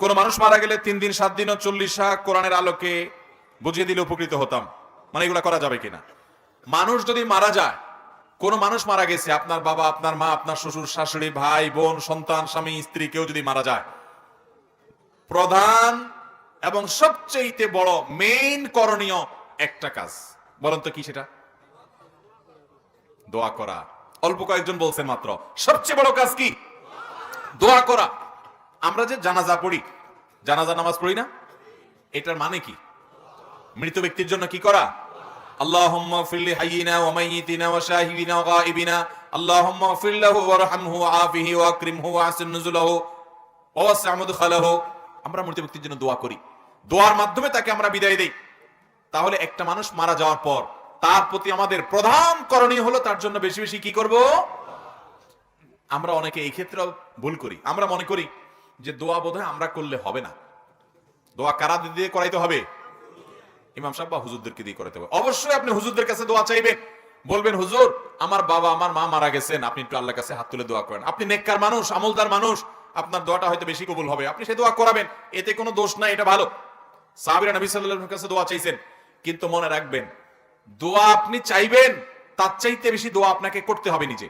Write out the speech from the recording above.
কোন মানুষ মারা গেলে তিন দিন, সাত দিন ও চল্লিশ কোরআনের আলোকে বুঝিয়ে দিলে উপকৃত হতাম। মানে এগুলা করা যাবে কিনা? মানুষ যদি মারা যায়, কোন মানুষ মারা গেছে, আপনার বাবা, আপনার মা, আপনার শ্বশুর, শাশুড়ি, ভাই, বোন, সন্তান, স্বামী, স্ত্রী, কেউ যদি মারা যায়, প্রধান এবং সবচেয়ে বড় মেইন করণীয় একটা কাজ। বলেন তো কি সেটা? দোয়া করা। অল্প কয়েকজন বলছেন মাত্র। সবচেয়ে বড় কাজ কি? দোয়া করা। আমরা যে জানাজা পড়ি জানাজা নামাজ পড়ি না এটার মানে কি মৃত ব্যক্তির জন্য কি করা اللهم اغفر لحينا وميتنا وشاهدنا وغائبنا اللهم اغفر له وارحمه وعافه واكرمه واحسن نزله ووسع مدخله আমরা মৃত ব্যক্তির জন্য দোয়া করি দোয়ার মাধ্যমে তাকে আমরা বিদায় দেই তাহলে একটা মানুষ মারা যাওয়ার পর তার প্রতি আমাদের প্রধান করণীয় হলো তার জন্য বেশি বেশি কি করব আমরা অনেকে এই ক্ষেত্রে ভুল করি আমরা মনে করি যে দোয়া বোধহয় আমরা করলে হবে না। দোয়া কারা দিয়ে করাইতে হবে? ইমাম সাহেব বা হুজুরদেরকে দিয়ে করাইতে হবে। অবশ্যই আপনি হুজুরদের কাছে দোয়া চাইবেন। বলবেন, হুজুর, আমার বাবা, আমার মা মারা গেছেন। আপনি একটু আল্লাহর কাছে হাত তুলে দোয়া করেন। আপনি নেককার মানুষ, আমলদার মানুষ। আপনার দোয়াটা হয়তো বেশি কবুল হবে। আপনি সে দোয়া করাবেন। এতে কোনো দোষ নাই, এটা ভালো। সাহাবীরা নবী সাল্লাল্লাহু কাছে দোয়া চাইছেন। কিন্তু মনে রাখবেন, দোয়া আপনি চাইবেন, তার চাইতে বেশি দোয়া আপনাকে করতে হবে নিজে।